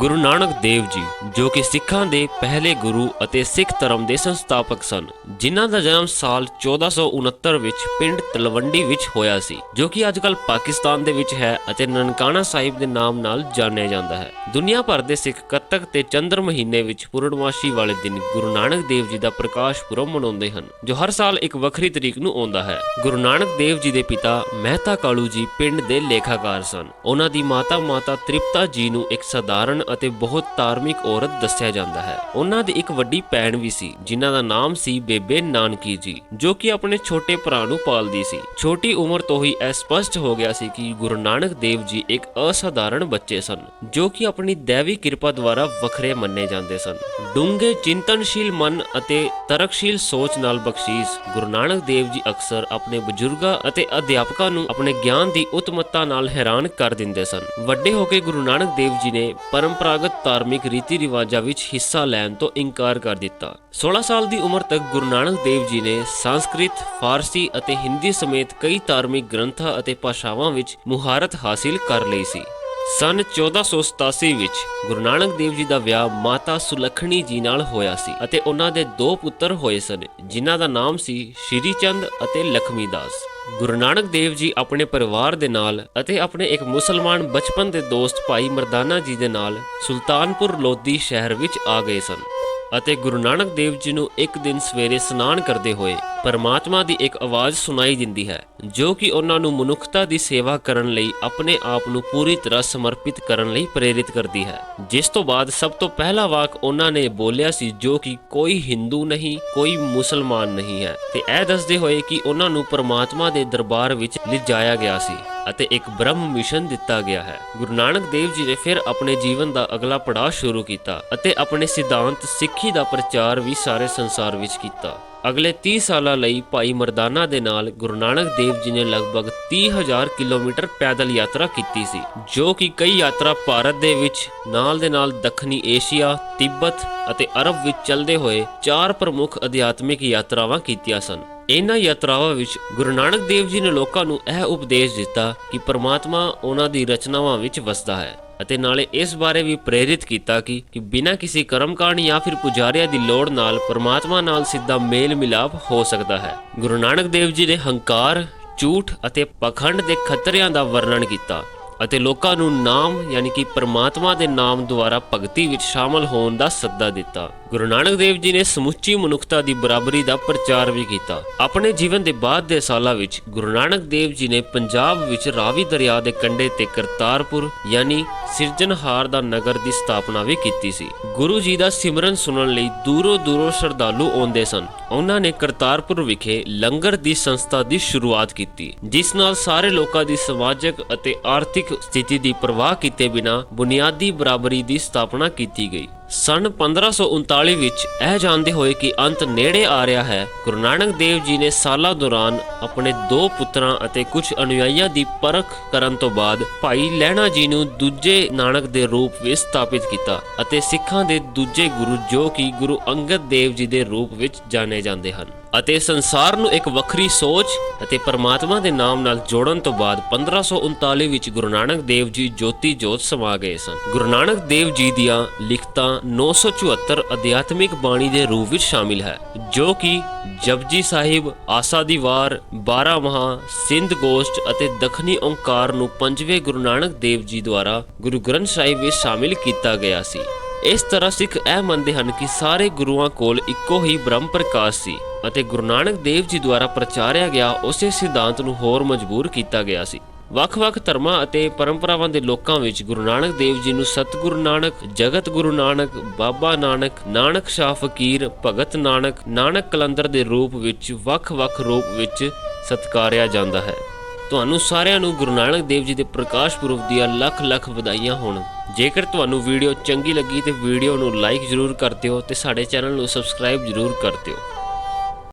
ਗੁਰੂ ਨਾਨਕ ਦੇਵ ਜੀ, ਜੋ ਕਿ ਸਿੱਖਾਂ ਦੇ ਪਹਿਲੇ ਗੁਰੂ ਅਤੇ ਸਿੱਖ ਧਰਮ ਦੇ ਸੰਸਥਾਪਕ ਸਨ, ਜਿਨ੍ਹਾਂ ਦਾ ਜਨਮ ਸਾਲ 1469 ਵਿੱਚ ਪਿੰਡ ਤਲਵੰਡੀ ਵਿੱਚ ਹੋਇਆ ਸੀ, ਜੋ ਕਿ ਅੱਜਕੱਲ ਪਾਕਿਸਤਾਨ ਦੇ ਵਿੱਚ ਹੈ ਅਤੇ ਨਨਕਾਣਾ ਸਾਹਿਬ ਦੇ ਨਾਮ ਨਾਲ ਜਾਣਿਆ ਜਾਂਦਾ ਹੈ। ਦੁਨੀਆ ਭਰ ਦੇ ਸਿੱਖ ਕੱਤਕ ਤੇ ਚੰਦਰ ਮਹੀਨੇ ਵਿੱਚ ਪੂਰਨਮਾਸ਼ੀ ਵਾਲੇ ਦਿਨ ਗੁਰੂ ਨਾਨਕ ਦੇਵ ਜੀ ਦਾ ਪ੍ਰਕਾਸ਼ ਪੁਰਬ ਮਨਾਉਂਦੇ ਹਨ, ਜੋ ਹਰ ਸਾਲ ਇੱਕ ਵੱਖਰੀ ਤਰੀਕ ਨੂੰ ਆਉਂਦਾ ਹੈ। ਗੁਰੂ ਨਾਨਕ ਦੇਵ ਜੀ ਦੇ ਪਿਤਾ ਮਹਿਤਾ ਕਾਲੂ ਜੀ ਪਿੰਡ ਦੇ ਲੇਖਾਕਾਰ ਸਨ। ਉਹਨਾਂ ਦੀ ਮਾਤਾ ਮਾਤਾ ਤ੍ਰਿਪਤਾ ਜੀ ਨੂੰ ਇੱਕ ਸਧਾਰਨ ਅਤੇ ਬਹੁਤ ਧਾਰਮਿਕ ਔਰਤ ਦੱਸਿਆ ਜਾਂਦਾ ਹੈ। ਉਹਨਾਂ ਦੀ ਇੱਕ ਵੱਡੀ ਭੈਣ ਵੀ ਸੀ, ਜਿਨ੍ਹਾਂ ਦਾ ਨਾਮ ਸੀ ਬੇਬੇ ਨਾਨਕੀ ਜੀ, ਜੋ ਕਿ ਆਪਣੇ ਛੋਟੇ ਭਰਾ ਨੂੰ ਪਾਲਦੀ ਸੀ। ਛੋਟੀ ਉਮਰ ਤੋਂ ਹੀ ਇਹ ਸਪਸ਼ਟ ਹੋ ਗਿਆ ਸੀ ਕਿ ਗੁਰੂ ਨਾਨਕ ਦੇਵ ਜੀ ਇੱਕ ਅਸਾਧਾਰਨ ਬੱਚੇ ਸਨ, ਜੋ ਕਿ ਆਪਣੀ ਦੇਵੀ ਕਿਰਪਾ ਦੁਆਰਾ ਵੱਖਰੇ ਮੰਨੇ ਜਾਂਦੇ ਸਨ। ਡੂੰਘੇ, ਚਿੰਤਨਸ਼ੀਲ ਮਨ ਅਤੇ ਤਰਕਸ਼ੀਲ ਸੋਚ ਨਾਲ ਬਖਸ਼ੀਸ਼ ਗੁਰੂ ਨਾਨਕ ਦੇਵ ਜੀ ਅਕਸਰ ਆਪਣੇ ਬਜ਼ੁਰਗਾਂ ਅਤੇ ਅਧਿਆਪਕਾਂ ਨੂੰ ਆਪਣੇ ਗਿਆਨ ਦੀ ਉਤਮਤਾ ਨਾਲ ਹੈਰਾਨ ਕਰ ਦਿੰਦੇ ਸਨ। ਵੱਡੇ ਹੋ ਕੇ ਗੁਰੂ ਨਾਨਕ ਦੇਵ ਜੀ ਨੇ ਪਰਮ ਪਰੰਪਰਾਗਤ ਧਾਰਮਿਕ ਰੀਤੀ ਰਿਵਾਜਾਂ ਵਿੱਚ ਹਿੱਸਾ ਲੈਣ ਤੋਂ ਇਨਕਾਰ ਕਰ ਦਿੱਤਾ। 16 ਸਾਲ ਦੀ ਉਮਰ ਤੱਕ ਗੁਰੂ ਨਾਨਕ ਦੇਵ ਜੀ ਨੇ ਸੰਸਕ੍ਰਿਤ, ਫਾਰਸੀ ਅਤੇ ਹਿੰਦੀ ਸਮੇਤ ਕਈ ਧਾਰਮਿਕ ਗ੍ਰੰਥਾਂ ਅਤੇ ਭਾਸ਼ਾਵਾਂ ਵਿੱਚ ਮੁਹਾਰਤ ਹਾਸਿਲ ਕਰ ਲਈ ਸੀ। ਸਨ 1487 ਵਿੱਚ ਗੁਰੂ ਨਾਨਕ ਦੇਵ ਜੀ ਦਾ ਵਿਆਹ ਮਾਤਾ ਸੁਲੱਖਣੀ ਜੀ ਨਾਲ ਹੋਇਆ ਸੀ ਅਤੇ ਉਹਨਾਂ ਦੇ ਦੋ ਪੁੱਤਰ ਹੋਏ ਸਨ, ਜਿਨ੍ਹਾਂ ਦਾ ਨਾਮ ਸੀ ਸ਼੍ਰੀ ਚੰਦ ਅਤੇ ਲਖਮੀ ਦਾਸ। ਗੁਰੂ ਨਾਨਕ ਦੇਵ ਜੀ ਆਪਣੇ ਪਰਿਵਾਰ ਦੇ ਨਾਲ ਅਤੇ ਆਪਣੇ ਇੱਕ ਮੁਸਲਮਾਨ ਬਚਪਨ ਦੇ ਦੋਸਤ ਭਾਈ ਮਰਦਾਨਾ ਜੀ ਦੇ ਨਾਲ ਸੁਲਤਾਨਪੁਰ ਲੋਧੀ ਸ਼ਹਿਰ ਵਿੱਚ ਆ ਗਏ ਸਨ। ਅਤੇ ਗੁਰੂ ਨਾਨਕ ਦੇਵ ਜੀ ਨੂੰ ਇੱਕ ਦਿਨ ਸਵੇਰੇ ਇਸ਼ਨਾਨ ਕਰਦੇ ਹੋਏ ਪਰਮਾਤਮਾ ਦੀ ਇੱਕ ਆਵਾਜ਼ ਸੁਣਾਈ ਦਿੰਦੀ ਹੈ, ਜੋ ਕਿ ਉਹਨਾਂ ਨੂੰ ਮਨੁੱਖਤਾ ਦੀ ਸੇਵਾ ਕਰਨ ਲਈ ਆਪਣੇ ਆਪ ਨੂੰ ਪੂਰੀ ਤਰ੍ਹਾਂ ਸਮਰਪਿਤ ਕਰਨ ਲਈ ਪ੍ਰੇਰਿਤ ਕਰਦੀ ਹੈ। ਜਿਸ ਤੋਂ ਬਾਅਦ ਸਭ ਤੋਂ ਪਹਿਲਾ ਵਾਕ ਉਹਨਾਂ ਨੇ ਬੋਲਿਆ ਸੀ, ਜੋ ਕਿ ਕੋਈ ਹਿੰਦੂ ਨਹੀਂ, ਕੋਈ ਮੁਸਲਮਾਨ ਨਹੀਂ ਹੈ। ਤੇ ਇਹ ਦੱਸਦੇ ਹੋਏ ਕਿ ਉਹਨਾਂ ਨੂੰ ਪਰਮਾਤਮਾ ਦੇ ਦਰਬਾਰ ਵਿੱਚ ਲਿਜਾਇਆ ਗਿਆ ਸੀ। ਅਤੇ ਇੱਕ ਬ੍ਰਹਮ ਮਿਸ਼ਨ ਦਿੱਤਾ ਗਿਆ ਹੈ। ਗੁਰੂ ਨਾਨਕ ਦੇਵ ਜੀ ਨੇ ਫਿਰ ਆਪਣੇ ਜੀਵਨ ਦਾ ਅਗਲਾ ਪੜਾਅ ਸ਼ੁਰੂ ਕੀਤਾ ਅਤੇ ਆਪਣੇ ਸਿਧਾਂਤ ਸਿੱਖੀ ਦਾ ਪ੍ਰਚਾਰ ਵੀ ਸਾਰੇ ਸੰਸਾਰ ਵਿੱਚ ਕੀਤਾ। ਅਗਲੇ 30 ਸਾਲਾਂ ਲਈ ਭਾਈ ਮਰਦਾਨਾ ਦੇ ਨਾਲ ਗੁਰੂ ਨਾਨਕ ਦੇਵ ਜੀ ਨੇ ਲਗਭਗ 30000 ਕਿਲੋਮੀਟਰ ਪੈਦਲ ਯਾਤਰਾ ਕੀਤੀ ਸੀ, ਜੋ ਕਿ ਕਈ ਯਾਤਰਾ ਭਾਰਤ ਦੇ ਵਿੱਚ, ਨਾਲ ਦੇ ਨਾਲ ਦੱਖਣੀ ਏਸ਼ੀਆ, ਤਿੱਬਤ ਅਤੇ ਅਰਬ ਵਿੱਚ ਚੱਲਦੇ ਹੋਏ ਚਾਰ ਪ੍ਰਮੁੱਖ ਅਧਿਆਤਮਿਕ ਯਾਤਰਾਵਾਂ ਕੀਤੀਆਂ ਸਨ। ਇਹਨਾਂ ਯਾਤਰਾਵਾਂ ਵਿੱਚ ਗੁਰੂ ਨਾਨਕ ਦੇਵ ਜੀ ਨੇ ਲੋਕਾਂ ਨੂੰ ਇਹ ਉਪਦੇਸ਼ ਦਿੱਤਾ ਕਿ ਪਰਮਾਤਮਾ ਉਹਨਾਂ ਦੀ ਰਚਨਾਵਾਂ ਵਿੱਚ ਵਸਦਾ ਹੈ ਅਤੇ ਨਾਲੇ ਇਸ ਬਾਰੇ ਵੀ ਪ੍ਰੇਰਿਤ ਕੀਤਾ ਕਿ ਕਿ ਬਿਨਾਂ ਕਿਸੇ ਕਰਮਕਾਂਡ ਜਾਂ ਫਿਰ ਪੁਜਾਰੀਆਂ ਦੀ ਲੋੜ ਨਾਲ ਪਰਮਾਤਮਾ ਨਾਲ ਸਿੱਧਾ ਮੇਲ ਮਿਲਾਪ ਹੋ ਸਕਦਾ ਹੈ। ਗੁਰੂ ਨਾਨਕ ਦੇਵ ਜੀ ਨੇ ਹੰਕਾਰ, ਝੂਠ ਅਤੇ ਪਖੰਡ ਦੇ ਖਤਰਿਆਂ ਦਾ ਵਰਣਨ ਕੀਤਾ। ਅਤੇ ਲੋਕਾਂ ਨੂੰ ਨਾਮ, ਯਾਨੀ ਕਿ ਪਰਮਾਤਮਾ ਦੇ ਨਾਮ ਦੁਆਰਾ ਭਗਤੀ ਵਿੱਚ ਸ਼ਾਮਲ ਹੋਣ ਦਾ ਸੱਦਾ ਦਿੱਤਾ। ਗੁਰੂ ਨਾਨਕ ਦੇਵ ਜੀ ਨੇ ਸਮੁੱਚੀ ਮਨੁੱਖਤਾ ਦੀ ਬਰਾਬਰੀ ਦਾ ਪ੍ਰਚਾਰ ਵੀ ਕੀਤਾ। ਆਪਣੇ ਜੀਵਨ ਦੇ ਬਾਅਦ ਦੇ ਸਾਲਾਂ ਵਿੱਚ ਗੁਰੂ ਨਾਨਕ ਦੇਵ ਜੀ ਨੇ ਪੰਜਾਬ ਵਿੱਚ ਰਾਵੀ ਦਰਿਆ ਦੇ ਕੰਢੇ ਤੇ ਕਰਤਾਰਪੁਰ, ਯਾਨੀ ਸਿਰਜਣਹਾਰ ਦਾ ਨਗਰ ਦੀ ਸਥਾਪਨਾ ਵੀ ਕੀਤੀ ਸੀ। ਗੁਰੂ ਜੀ ਦਾ ਸਿਮਰਨ ਸੁਣਨ ਲਈ ਦੂਰੋਂ ਦੂਰੋਂ ਸ਼ਰਧਾਲੂ ਆਉਂਦੇ ਸਨ। ਉਹਨਾਂ ਨੇ ਕਰਤਾਰਪੁਰ ਵਿਖੇ ਲੰਗਰ ਦੀ ਸੰਸਥਾ ਦੀ ਸ਼ੁਰੂਆਤ ਕੀਤੀ, ਜਿਸ ਨਾਲ ਸਾਰੇ ਲੋਕਾਂ ਦੀ ਸਮਾਜਿਕ ਅਤੇ ਆਰਥਿਕ ਆਰਥਿਕ ਸਥਿਤੀ ਦੀ ਪਰਵਾਹ ਕੀਤੇ ਬਿਨਾਂ ਬੁਨਿਆਦੀ ਬਰਾਬਰੀ ਦੀ ਸਥਾਪਨਾ ਕੀਤੀ ਗਈ। ਸਨ 1539 ਵਿੱਚ ਇਹ ਜਾਣਦੇ ਹੋਏ ਕਿ ਅੰਤ ਨੇੜੇ ਆ ਰਿਹਾ ਹੈ, ਗੁਰੂ ਨਾਨਕ ਦੇਵ ਜੀ ਨੇ ਸਾਲਾਂ ਦੌਰਾਨ ਆਪਣੇ ਦੋ ਪੁੱਤਰਾਂ ਅਤੇ ਕੁਝ ਅਨੁਯਾਈਆਂ ਦੀ ਪਰਖ ਕਰਨ ਤੋਂ ਬਾਅਦ ਭਾਈ ਲਹਿਣਾ ਜੀ ਨੂੰ ਦੂਜੇ ਨਾਨਕ ਦੇ ਰੂਪ ਵਿੱਚ ਸਥਾਪਿਤ ਕੀਤਾ ਅਤੇ ਸਿੱਖਾਂ ਦੇ ਦੂਜੇ ਗੁਰੂ ਜੋ ਕਿ ਗੁਰੂ ਅੰਗਦ ਦੇਵ ਜੀ ਦੇ ਰੂਪ ਵਿੱਚ ਜਾਣੇ ਜਾਂਦੇ ਹਨ। ਅਤੇ ਸੰਸਾਰ ਨੂੰ ਇੱਕ ਵੱਖਰੀ ਸੋਚ ਅਤੇ ਪਰਮਾਤਮਾ ਦੇ ਨਾਮ ਨਾਲ ਜੋੜਨ ਤੋਂ ਬਾਅਦ 1539 ਵਿੱਚ ਗੁਰੂ ਨਾਨਕ ਦੇਵ ਜੀ ਜੋਤੀ ਜੋਤ ਸਮਾ ਗਏ ਸਨ। ਗੁਰੂ ਨਾਨਕ ਦੇਵ ਜੀ ਦੀਆਂ ਲਿਖਤਾਂ 974 ਅਧਿਆਤਮਿਕ ਬਾਣੀ ਦੇ ਰੂਪ ਵਿੱਚ ਸ਼ਾਮਿਲ ਹੈ, ਜੋ ਕਿ ਜਪਜੀ ਸਾਹਿਬ, ਆਸਾ ਦੀ ਵਾਰ 12 ਮਹਾ, ਸਿੰਧ ਗੋਸ਼ਟ ਅਤੇ ਦੱਖਣੀ ਓੰਕਾਰ ਨੂੰ ਪੰਜਵੇਂ ਗੁਰੂ ਨਾਨਕ ਦੇਵ ਜੀ ਦੁਆਰਾ ਗੁਰੂ ਗ੍ਰੰਥ ਸਾਹਿਬ ਵਿੱਚ ਸ਼ਾਮਿਲ ਕੀਤਾ ਗਿਆ ਸੀ। ਇਸ ਤਰ੍ਹਾਂ ਸਿੱਖ ਇਹ ਮੰਨਦੇ ਹਨ ਕਿ ਸਾਰੇ ਗੁਰੂਆਂ ਕੋਲ ਇੱਕੋ ਹੀ ਬ੍ਰਹਮ ਪ੍ਰਕਾਸ਼ ਸੀ ਅਤੇ ਗੁਰੂ ਨਾਨਕ ਦੇਵ ਜੀ ਦੁਆਰਾ ਪ੍ਰਚਾਰਿਆ ਗਿਆ ਉਸੇ ਸਿਧਾਂਤ ਨੂੰ ਹੋਰ ਮਜਬੂਰ ਕੀਤਾ ਗਿਆ ਸੀ। ਵੱਖ-ਵੱਖ ਧਰਮਾਂ ਅਤੇ ਪਰੰਪਰਾਵਾਂ ਦੇ ਲੋਕਾਂ ਵਿੱਚ ਗੁਰੂ ਨਾਨਕ ਦੇਵ ਜੀ ਨੂੰ ਸਤਿਗੁਰੂ ਨਾਨਕ, ਜਗਤ ਗੁਰੂ ਨਾਨਕ, ਬਾਬਾ ਨਾਨਕ ਨਾਨਕ ਸ਼ਾਹ ਫਕੀਰ, ਭਗਤ ਨਾਨਕ ਨਾਨਕ ਕਲੰਦਰ ਦੇ ਰੂਪ ਵਿੱਚ ਵੱਖ-ਵੱਖ ਰੂਪ ਵਿੱਚ ਸਤਿਕਾਰਿਆ ਜਾਂਦਾ ਹੈ। ਤੁਹਾਨੂੰ ਸਾਰਿਆਂ ਨੂੰ ਗੁਰੂ ਨਾਨਕ ਦੇਵ ਜੀ ਦੇ ਪ੍ਰਕਾਸ਼ ਪੁਰਬ ਦੀਆਂ ਲੱਖ ਲੱਖ ਵਧਾਈਆਂ ਹੋਣ। ਜੇਕਰ ਤੁਹਾਨੂੰ ਵੀਡੀਓ ਚੰਗੀ ਲੱਗੀ ਤੇ ਵੀਡੀਓ ਨੂੰ ਲਾਈਕ ਜ਼ਰੂਰ ਕਰ ਦਿਓ ਤੇ ਸਾਡੇ ਚੈਨਲ ਨੂੰ ਸਬਸਕ੍ਰਾਈਬ ਜ਼ਰੂਰ ਕਰ ਦਿਓ।